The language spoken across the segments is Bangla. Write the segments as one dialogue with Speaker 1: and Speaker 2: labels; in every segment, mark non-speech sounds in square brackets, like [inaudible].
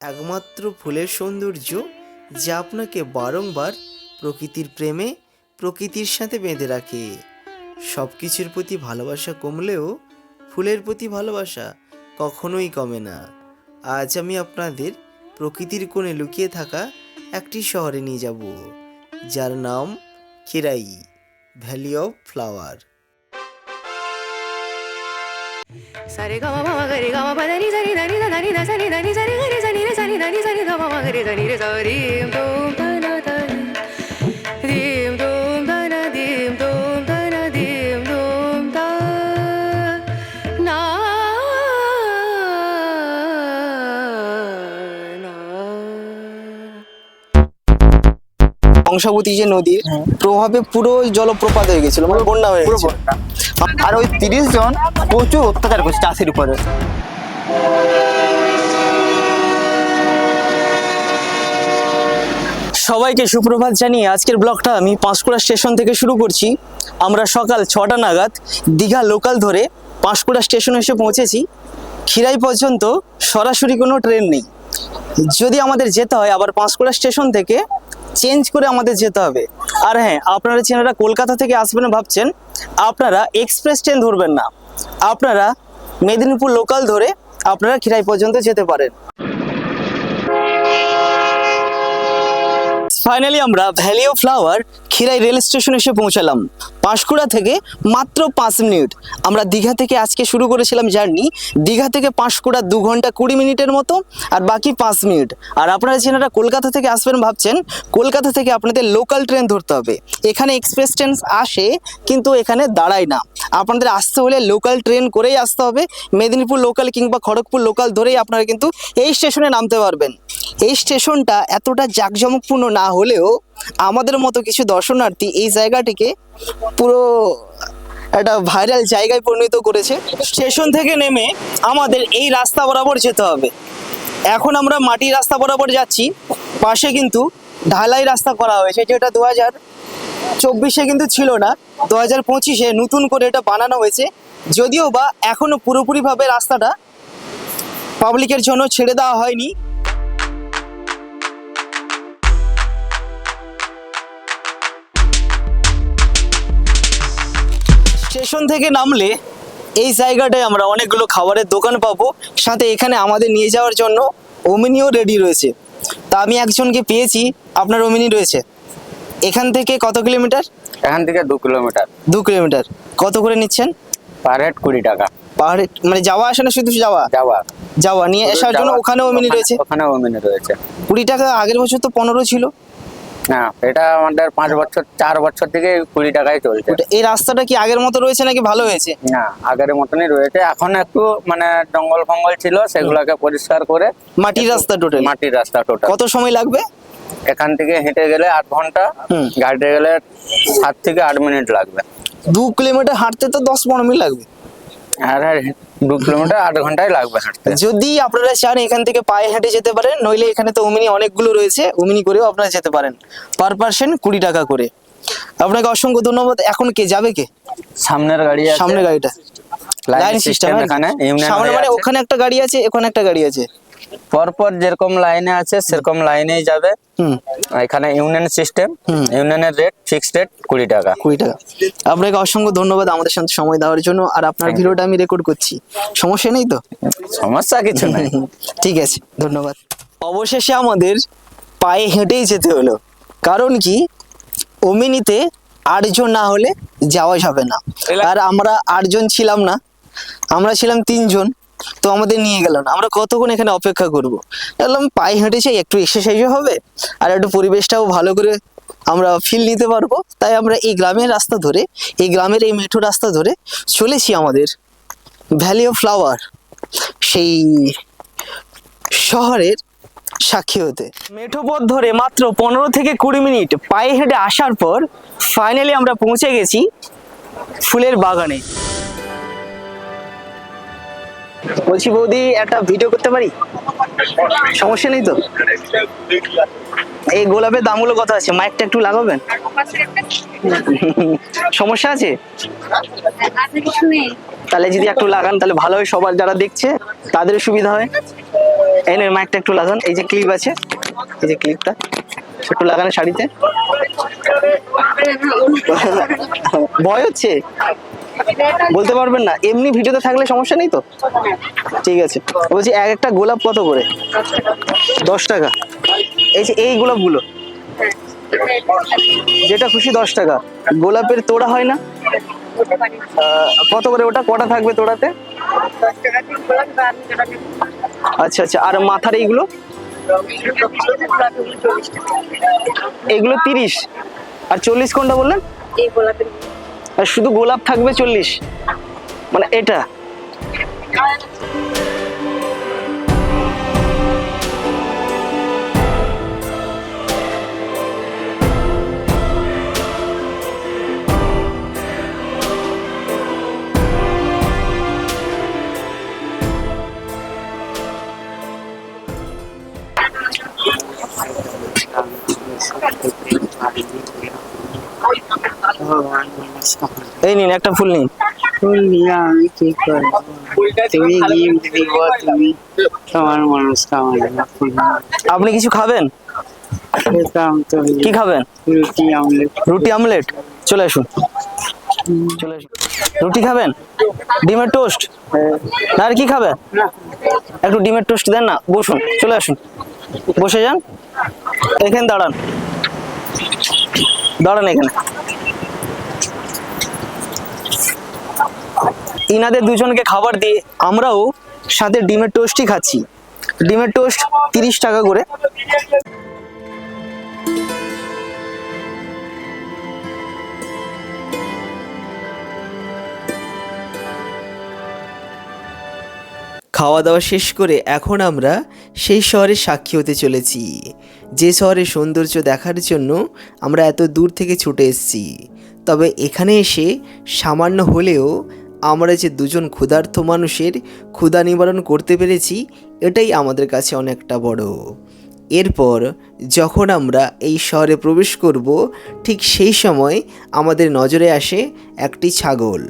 Speaker 1: একমাত্র ফুলের সৌন্দর্য যা আপনাকে বারংবার প্রকৃতির প্রেমে প্রকৃতির সাথে বেঁধে রাখে সব কিছুর প্রতি ভালোবাসা কমলেও ফুলের প্রতি ভালোবাসা কখনোই কমে না আজ আমি আপনাদের প্রকৃতির কোণে লুকিয়ে থাকা একটি শহরে নিয়ে যাব যার নাম খেরাই ভ্যালি অফ ফ্লাওয়ার
Speaker 2: সারে গামা গামা গারে গামা পাদানি সারে দানি দানি না সারে দানি সারে গারে
Speaker 1: বংশাবতী যে নদীর হ্যাঁ। প্রভাবে পুরো জলপ্রপাত হয়ে গেছিল মানে বন্যা হয়ে গেছিল।
Speaker 3: আর ওই তিরিশ জন প্রচুর অত্যাচার করছে চাষের উপরে।
Speaker 1: সবাইকে সুপ্রভাত জানিয়ে আজকের ব্লগটা আমি পাঁশকুড়া স্টেশন থেকে শুরু করছি। আমরা সকাল ছটা নাগাদ দীঘা লোকাল ধরে পাঁশকুড়া স্টেশনে এসে পৌঁছেছি। খিরাই পর্যন্ত সরাসরি কোনো ট্রেন নেই। যদি আমাদের যেতে হয়, আবার পাঁশকুড়া স্টেশন থেকে চেঞ্জ করে আমাদের যেতে হবে। আর হ্যাঁ আপনারা চেনারা কলকাতা থেকে আসবেন ভাবছেন, আপনারা এক্সপ্রেস ট্রেন ধরবেন না। আপনারা মেদিনীপুর লোকাল ধরে আপনারা খিরাই পর্যন্ত যেতে পারেন। ফাইনালি আমরা valley of flower Khirai rail station এসে পৌঁছালাম। পাঁশকুড়া থেকে মাত্র পাঁচ মিনিট। আমরা দীঘা থেকে আজকে শুরু করেছিলাম জার্নি। দীঘা থেকে পাঁশকুড়া দু ঘণ্টা কুড়ি মিনিটের মতো আর বাকি পাঁচ মিনিট। আর আপনারা যেনারা কলকাতা থেকে আসবেন ভাবছেন, কলকাতা থেকে আপনাদের লোকাল ট্রেন ধরতে হবে। এখানে এক্সপ্রেস ট্রেন আসে কিন্তু এখানে দাঁড়ায় না। আপনাদের আসতে হলে লোকাল ট্রেন করেই আসতে হবে। মেদিনীপুর লোকাল কিংবা খড়গপুর লোকাল ধরেই আপনারা কিন্তু এই স্টেশনে নামতে পারবেন। এই স্টেশনটা এতটা জাঁকজমকপূর্ণ না হলেও আমাদের মতো কিছু দর্শনার্থী এই জায়গাটিকে পুরো একটা ভাইরাল জায়গায় পরিণত করেছে। স্টেশন থেকে নেমে আমাদের এই রাস্তা বরাবর যেতে হবে। এখন আমরা মাটির রাস্তা বরাবর যাচ্ছি। পাশে কিন্তু ঢালাই রাস্তা করা হয়েছে, যেটা দু হাজার চব্বিশে কিন্তু ছিল না দু হাজার পঁচিশে নতুন করে এটা বানানো হয়েছে। যদিও বা এখনও পুরোপুরিভাবে রাস্তাটা পাবলিকের জন্য ছেড়ে দেওয়া হয়নি। স্টেশন থেকে নামলে এই জায়গাটায় আমরা অনেকগুলো খাবারের দোকান পাবো। সাথে এখানে আমাদের নিয়ে যাওয়ার জন্য ওমিনিও রেডি রয়েছে। তা আমি একজনকে পেয়েছি আপনার ওমিনি রয়েছে। এখান থেকে কত কিলোমিটার?
Speaker 3: এখান থেকে দু কিলোমিটার।
Speaker 1: দু কিলোমিটার। কত করে নিচ্ছেন?
Speaker 3: পার হেড কুড়ি টাকা।
Speaker 1: পাহাড়ে মানে যাওয়া আসে না শুধু যাওয়া?
Speaker 3: যাওয়া।
Speaker 1: যাওয়া নিয়ে আসার জন্য ওখানে ওমিনি রয়েছে।
Speaker 3: ওখানে ওমিনি রয়েছে।
Speaker 1: কুড়ি টাকা আগের বছর তো পনেরো ছিল।
Speaker 3: না এটা আমাদের পাঁচ বছর চার বছর থেকে কুড়ি টাকায় চলছে।
Speaker 1: এই রাস্তাটা কি আগের মতো রয়েছে নাকি ভালো হয়েছে?
Speaker 3: না আগের মতনই রয়েছে। এখন একটু মানে জঙ্গল ফঙ্গল ছিল সেগুলোকে পরিষ্কার করে
Speaker 1: মাটির রাস্তা টোটাল
Speaker 3: মাটির রাস্তা টোটাল
Speaker 1: কত সময় লাগবে?
Speaker 3: এখান থেকে হেঁটে গেলে আট
Speaker 1: ঘণ্টা
Speaker 3: গাড়িতে গেলে সাত থেকে আট মিনিট লাগবে।
Speaker 1: দু কিলোমিটার হাঁটতে তো দশ পনেরো মিনিট লাগবে।
Speaker 3: আর আর দু কিলোমিটার আট ঘন্টায় লাগবে হাঁটতে।
Speaker 1: যদি আপনারা চান এখান থেকে পায়ে হেঁটে যেতে পারেন নইলে এখানে তো উমিনি অনেকগুলো রয়েছে ওমিনি করেও আপনারা যেতে পারেন। পার পার্সন কুড়ি টাকা করে। আপনাকে অসংখ্য ধন্যবাদ। এখন কে যাবে কে?
Speaker 3: সামনের গাড়ি
Speaker 1: সামনের গাড়িটা।
Speaker 3: লাইন
Speaker 1: লাইন
Speaker 3: সিস্টেম এখানে
Speaker 1: সামনে মানে ওখানে একটা গাড়ি আছে এখানে একটা গাড়ি আছে।
Speaker 3: পরপর যেরকম লাইনে আছে সেরকম লাইনেই যাবে।
Speaker 1: হুম।
Speaker 3: এখানে ইউনিয়ন সিস্টেম। ইউনিয়নের রেট ফিক্সড রেট কুড়ি টাকা।
Speaker 1: কুড়ি টাকা। আপনাকে অসংখ্য ধন্যবাদ আমাদের সাথে সময় দেওয়ার জন্য। আর আপনার ভিডিওটা আমি রেকর্ড করছি। সমস্যা নেই তো?
Speaker 3: সমস্যা কিছু নাই। [laughs]
Speaker 1: ঠিক আছে ধন্যবাদ। অবশেষে আমাদের পায়ে হেঁটেই যেতে হলো। কারণ কি? ওমিনিতে আটজন না হলে যাওয়া যাবে না। আর আমরা আটজন ছিলাম না। আমরা ছিলাম তিনজন। তো আমাদের নিয়ে গেল না। আমরা কতক্ষণ এখানে অপেক্ষা করব? বললাম, পায়ে হেঁটে চাই একটু এক্সারসাইজও হবে, আর একটু পরিবেশটাও ভালো করে আমরা ফিল নিতে পারব। তাই আমরা এই গ্রামের রাস্তা ধরে, এই গ্রামের এই মেঠো রাস্তা ধরে চলেছি আমাদের ভ্যালি অফ ফ্লাওয়ার সেই শহরের সাক্ষী হতে। মেঠো পথ ধরে মাত্র পনেরো থেকে কুড়ি মিনিট। পায়ে হেঁটে আসার পর ফাইনালি আমরা পৌঁছে গেছি ফুলের বাগানে। বলছি বৌদি, একটা ভিডিও করতে পারি? সমস্যা নেই তো? এই গোলাপের দামগুলো কত আছে? মাইকটা একটু লাগাবেন? সমস্যা আছে? তাহলে যদি একটু লাগান, তাহলে ভালো হয়। সবার যারা দেখছে, তাদের সুবিধা হয়। এই নে মাইকটা একটু লাগান। এই যে ক্লিপ আছে, এই যে ক্লিপটা একটু লাগানো শাড়িতে। ভয় হচ্ছে? বলতে পারবেন না। এমনি ভিডিওতে থাকলে সমস্যা নেই তো? ঠিক আছে। বলছি, এক একটা গোলাপ কত করে? দশ টাকা। এই যে এই গোলাপগুলো। যেটা খুশি দশ টাকা। গোলাপের তোড়া হয় না? কত করে ওটা? কটা থাকবে তোড়াতে? আচ্ছা আচ্ছা। আর মাথার এইগুলো? এগুলো তিরিশ। আর চল্লিশ কোনটা বললেন? আর শুধু গোলাপ থাকবে চল্লিশ। মানে এটা। এই নিন একটা ফুল নিন।
Speaker 4: ফুল নিয়ে আমি কি করব? তুমি গিফট দিব তুমি তোমার মনস্কামনা ফুল
Speaker 1: আপনি কিছু খাবেন?
Speaker 4: খেতাম তো
Speaker 1: কি খাবেন?
Speaker 4: রুটি আমলেট।
Speaker 1: রুটি আমলেট? চলে আসুন। চলে আসুন। রুটি খাবেন? ডিমের টোস্ট? না আর কি খাবেন? একটু ডিমের টোস্ট দেন না বসুন চলে আসুন। বসে যান। এখানে দাঁড়ান। দাঁড়ান এখানে। ইনাদের দুজনকে খাবার দিয়ে আমরাও সাথে ডিমের টোস্টই খাচ্ছি। ডিমের টোস্ট তিরিশ টাকা করে।
Speaker 5: খাওয়া দাওয়া শেষ করে এখন আমরা সেই শহরের সাক্ষী হতে চলেছি। যে শহরের সৌন্দর্য দেখার জন্য আমরা এত দূর থেকে ছুটে এসেছি। তবে এখানে এসে সামান্য হলেও আমরা যে দুজন ক্ষুধার্ত মানুষের ক্ষুধা নিবারণ করতে পেরেছি, এটাই আমাদের কাছে অনেকটা বড়। এরপর যখন আমরা এই শহরে প্রবেশ করব, ঠিক সেই সময় আমাদের নজরে আসে একটি ছাগল,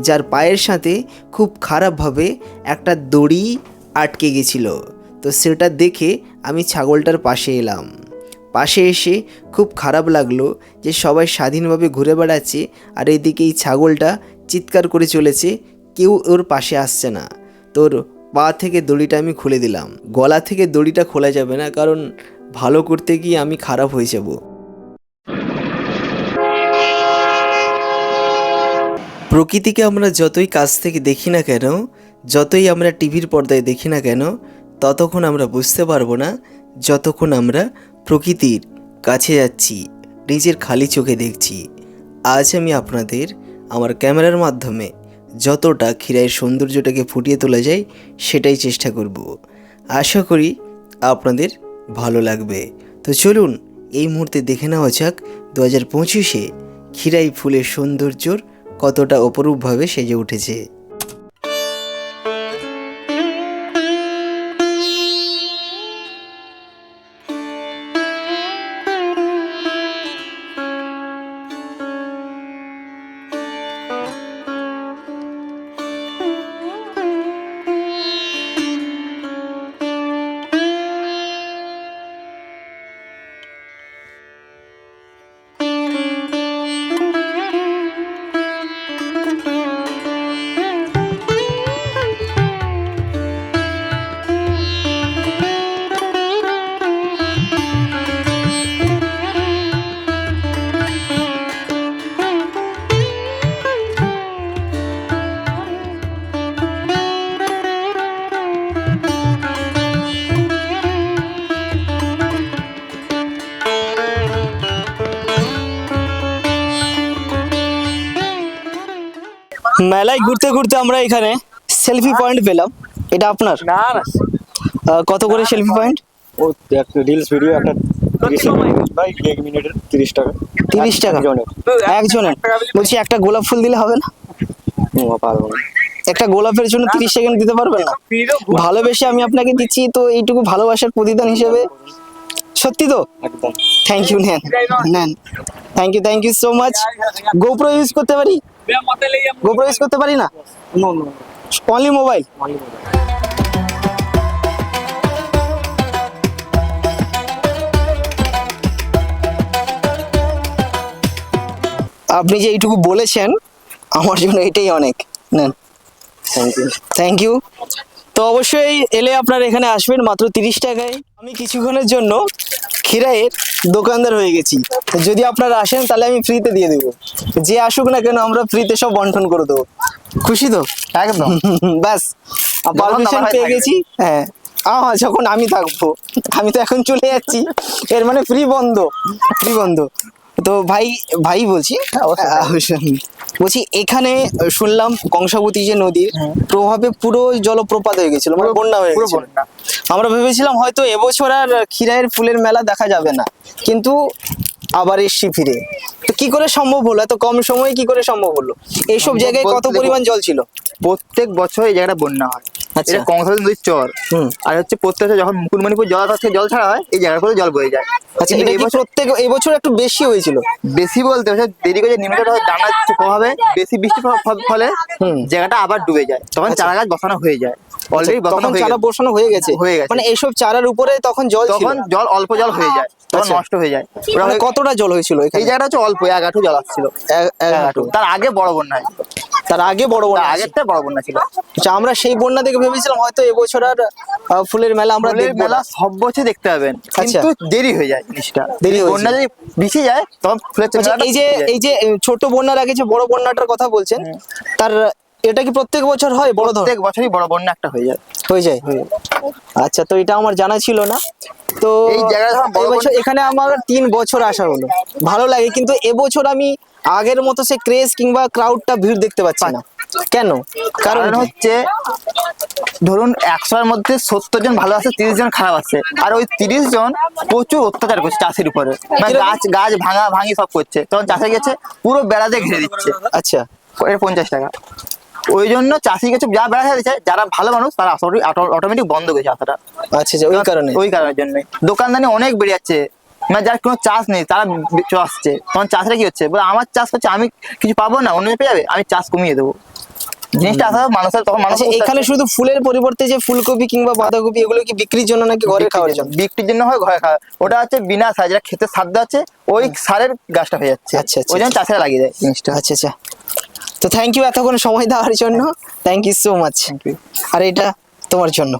Speaker 5: যার পায়ের সাথে খুব খারাপভাবে একটা দড়ি আটকে গেছিল। তো সেটা দেখে আমি ছাগলটার পাশে এলাম। পাশে এসে খুব খারাপ লাগল যে সবাই স্বাধীনভাবে ঘুরে বেড়াচ্ছে আর এদিকে এই ছাগলটা চিৎকার করে চলেছে, কেউ ওর পাশে আসছে না। তোর পা থেকে দড়িটা আমি খুলে দিলাম। গলা থেকে দড়িটা খোলা যাবে না, কারণ ভালো করতে গিয়ে আমি খারাপ হয়ে যাব। প্রকৃতিকে আমরা যতই কাছ থেকে দেখি না কেন, যতই আমরা টিভির পর্দায় দেখি না কেন, ততক্ষণ আমরা বুঝতে পারব না, যতক্ষণ আমরা প্রকৃতির কাছে যাচ্ছি, নিজের খালি চোখে দেখছি। আজ আমি আপনাদের আমার ক্যামেরার মাধ্যমে যতটা ক্ষীরাইয়ের সৌন্দর্যটাকে ফুটিয়ে তোলা যায়, সেটাই চেষ্টা করব। আশা করি আপনাদের ভালো লাগবে। তো চলুন, এই মুহূর্তে দেখে নেওয়া যাক দু হাজার পঁচিশে ক্ষীরাই ফুলের সৌন্দর্যর কতটা অপরূপভাবে সেজে উঠেছে।
Speaker 1: মেলায় ঘুরতে ঘুরতে আমরা এখানে সেলফি পয়েন্ট পেলাম। এটা আপনার?
Speaker 3: না না।
Speaker 1: কত করে সেলফি পয়েন্ট
Speaker 6: ও একটা রিলস ভিডিও একটা তিরিশ টাকা।
Speaker 1: তিরিশ টাকা?
Speaker 6: একজনের।
Speaker 1: একজনের বলছি একটা গোলাপ ফুল দিলে হবে না?
Speaker 6: ও, পারব না।
Speaker 1: একটা গোলাপের জন্য তিরিশ সেকেন্ড দিতে পারবেন না? ভালোবেসে আমি আপনাকে দিচ্ছি তো এইটুকু ভালোবাসার প্রতিদান হিসেবে। সত্যি তো?
Speaker 6: একদম।
Speaker 1: থ্যাংক ইউ নেন। নেন। Thank you thank you so much GoPro use করতে পারি? করতে পারি না? অনলি মোবাইল আপনি যে এইটুকু বলেছেন আমার জন্য এটাই অনেক। নেন।
Speaker 6: থ্যাংক ইউ
Speaker 1: তো অবশ্যই এলে আপনার এখানে আসবেন মাত্র তিরিশ টাকায়। আমি কিছুক্ষণের জন্য খিরাইয়ের দোকানদার হয়ে গেছি। যদি আপনারা আসেন তাহলে আমি ফ্রিতে দিয়ে দেবো। যে আসুক না কেন আমরা ফ্রিতে সব বন্টন করে দেবো। খুশি তো?
Speaker 3: একদম। [laughs]
Speaker 1: ব্যাস পারমিশন পেয়ে গেছি হ্যাঁ। আহ যখন আমি থাকব আমি তো এখন চলে যাচ্ছি। এর মানে ফ্রি বন্ধ। ফ্রি বন্ধ। তো ভাই ভাই বলছি
Speaker 3: হ্যাঁ,
Speaker 1: বলছি এখানে শুনলাম কংসাবতী যে নদীর প্রভাবে পুরো জলপ্রপাত হয়ে গেছিল মানে বন্যা হয়ে গেছিল। আমরা ভেবেছিলাম হয়তো এবছর আর ক্ষীরাইয়ের ফুলের মেলা দেখা যাবে না কিন্তু আবার এসছি ফিরে। তো কি করে সম্ভব হলো? এত কম সময়ে কি করে সম্ভব হলো? এইসব জায়গায় কত পরিমাণ জল ছিল?
Speaker 3: প্রত্যেক বছর এই জায়গাটা বন্যা হয়। এটা কংসাবতী নদীর চর।
Speaker 1: হুম।
Speaker 3: আর হচ্ছে প্রত্যেক যখন মুকুটমণিপুর জল থেকে জল ছাড়া হয় এই জায়গার করে জল বয়ে যায়।
Speaker 1: আচ্ছা এটা কি
Speaker 3: এবছর
Speaker 1: প্রত্যেক এই বছর একটু বেশি হয়েছিল?
Speaker 3: বেশি বলতে দেরি করে নিম্নচাপ হয় প্রভাবে বেশি ফ- ফলে। জায়গাটা আবার ডুবে যায়। তখন
Speaker 1: আচ্ছা।
Speaker 3: চারা গাছ বসানো হয়ে যায়। অলরেডি বসানো হয়ে
Speaker 1: চারা বসানো হয়ে গেছে।
Speaker 3: হয়ে গেছে।
Speaker 1: মানে এইসব চারার উপরে তখন জল
Speaker 3: তখন জল অল্প জল হয়ে যায়। তখন
Speaker 1: আচ্ছা।
Speaker 3: নষ্ট হয়ে যায়।
Speaker 1: মানে কতটা জল হয়েছিল
Speaker 3: এই জায়গাটা হচ্ছে অল্প এক জল আসছিল।
Speaker 1: এক-।
Speaker 3: তার আগে বড় বন্যা
Speaker 1: তার আগে বড়
Speaker 3: তার আগেরটা বড় বন্যা ছিল।
Speaker 1: আচ্ছা আমরা সেই বন্যা দেখে ভেবেছিলাম হয়তো এবছর আর ফুলের মেলা আমরা
Speaker 3: মেলা সব বছর দেখতে পাবেন
Speaker 1: আচ্ছা।
Speaker 3: কিন্তু দেরি হয়ে যায় জিনিসটা।
Speaker 1: দেরি হয়ে
Speaker 3: বন্যা যদি বেশি যায় তখন ফুলের
Speaker 1: আচ্ছা, এই যে এই যে ছোট বন্যার আগে যে বড় বন্যাটার কথা বলছেন তার এটা কি প্রত্যেক বছর হয়? বড়
Speaker 3: প্রত্যেক বছরই বড় বন্যা একটা হয়ে যায়।
Speaker 1: হয়ে যায়। আচ্ছা তো এটা আমার জানা ছিল না। তো
Speaker 3: এই
Speaker 1: এবছর এখানে আমার তিন বছর আসা হলো। ভালো লাগে কিন্তু এবছর আমি আগের মতো সে ক্রেজ কিংবা ক্রাউডটা ভিড় দেখতে পাচ্ছি না। কেন? কারণ
Speaker 3: হচ্ছে ধরুন একশোর মধ্যে সত্তর জন ভালো আছে তিরিশ জন খারাপ আছে। আর ওই তিরিশ জন প্রচুর অত্যাচার করছে চাষের উপরে। মানে গাছ গাছ ভাঙা ভাঙি সব করছে। তখন চাষে গেছে পুরো বেড়াতে ঘিরে দিচ্ছে।
Speaker 1: আচ্ছা।
Speaker 3: এর পঞ্চাশ টাকা। ওই জন্য চাষি গেছে যা বেড়া দিচ্ছে যারা ভালো মানুষ তারা অটোমেটিক বন্ধ করেছে আসাটা
Speaker 1: আচ্ছা আচ্ছা ওই কারণে
Speaker 3: ওই কারণের জন্য দোকানদানি অনেক বেড়ে যাচ্ছে। মানে যার কোনো চাষ নেই তারা আসছে। তখন চাষরা কি হচ্ছে? বলে আমার চাষ হচ্ছে আমি কিছু পাবো না অন্য পেয়ে যাবে আমি চাষ কমিয়ে দেবো। জিনিসটা আসা মানুষের তখন মানুষ
Speaker 1: আচ্ছা এখানে শুধু ফুলের পরিবর্তে যে ফুলকপি কিংবা বাঁধাকপি এগুলো কি বিক্রির জন্য নাকি ঘরে খাওয়ার জন্য।
Speaker 3: বিক্রির জন্য হয় ঘরে খাওয়া। ওটা হচ্ছে বিনা সার যেটা খেতে সার দেওয়া আছে ওই সারের গাছটা হয়ে যাচ্ছে।
Speaker 1: আচ্ছা, আচ্ছা,
Speaker 3: ওই জন্য চাষিরা লাগিয়ে দেয় জিনিসটা।
Speaker 1: আচ্ছা আচ্ছা। তো থ্যাংক ইউ এতক্ষণ সময় দেওয়ার জন্য। Thank you so much
Speaker 3: thank you
Speaker 1: আর এটা তোমার জন্য।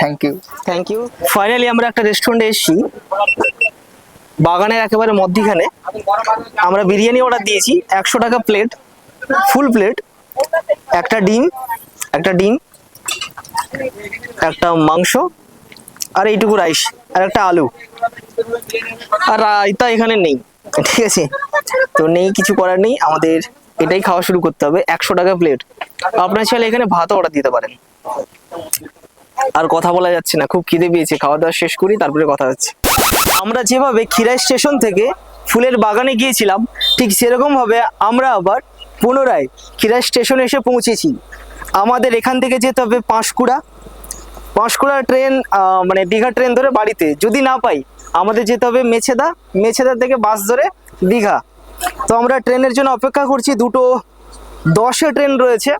Speaker 3: Thank you
Speaker 1: thank you finally আমরা একটা রেস্টুরেন্টে এসেছি। বাগানের একেবারে মধ্যিখানে আমরা বিরিয়ানি অর্ডার দিয়েছি, একশো টাকা প্লেট ফুল প্লেট একটা ডিম একটা ডিম, একটা মাংস, আর এইটুকু রাইস আর একটা আলু। আর রায়তা এখানে নেই, ঠিক আছে? তো নেই, কিছু করার নেই, আমাদের এটাই খাওয়া শুরু করতে হবে, একশো টাকা প্লেট আপনার চাইলে এখানে ভাতও অর্ডার দিতে পারেন। আর কথা বলা যাচ্ছে না, খুব খিদে পেয়েছে, খাওয়া দাওয়া শেষ করি, তারপরে কথা হচ্ছে। আমরা যেভাবে খিরাই স্টেশন থেকে ফুলের বাগানে গিয়েছিলাম, ঠিক সেরকমভাবে আমরা আবার পুনরায় খিরাই স্টেশনে এসে পৌঁছেছি। আমাদের এখান থেকে যেতে হবে পাঁশকুড়া। পাঁশকুড়া ট্রেন মানে দীঘা ট্রেন ধরে বাড়িতে। যদি না পাই, আমাদের যেতে হবে মেছেদা। মেছেদা থেকে বাস ধরে দীঘা। তো আমরা ট্রেনের জন্য অপেক্ষা করছি। দুটো দশে ট্রেন রয়েছে।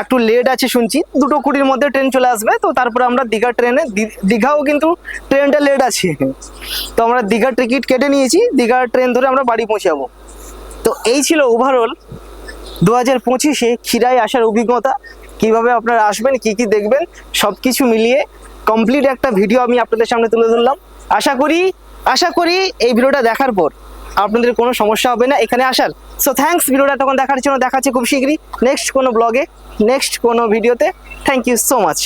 Speaker 1: একটু লেট আছে শুনছি। দুটো কুড়ির মধ্যে ট্রেন চলে আসবে, তো তারপরে আমরা দীঘা ট্রেনে দীঘাও কিন্তু ট্রেনটা লেট আছে। তো আমরা দীঘার টিকিট কেটে নিয়েছি দীঘার ট্রেন ধরে আমরা বাড়ি পৌঁছাবো। তো এই ছিল ওভারঅল দু হাজার পঁচিশে ক্ষীরায় আসার অভিজ্ঞতা, কীভাবে আপনারা আসবেন, কি কি দেখবেন সব কিছু মিলিয়ে কমপ্লিট একটা ভিডিও আমি আপনাদের সামনে তুলে ধরলাম। আশা করি আশা করি এই ভিডিওটা দেখার পর আপনাদের কোনো সমস্যা হবে না, এখানে আসার সো থ্যাংকস ভিডিওটা তখন দেখার জন্য দেখাচ্ছি খুব শীঘ্রই। নেক্সট কোনো ব্লগে নেক্সট কোনো ভিডিওতে থ্যাংক ইউ সো মাচ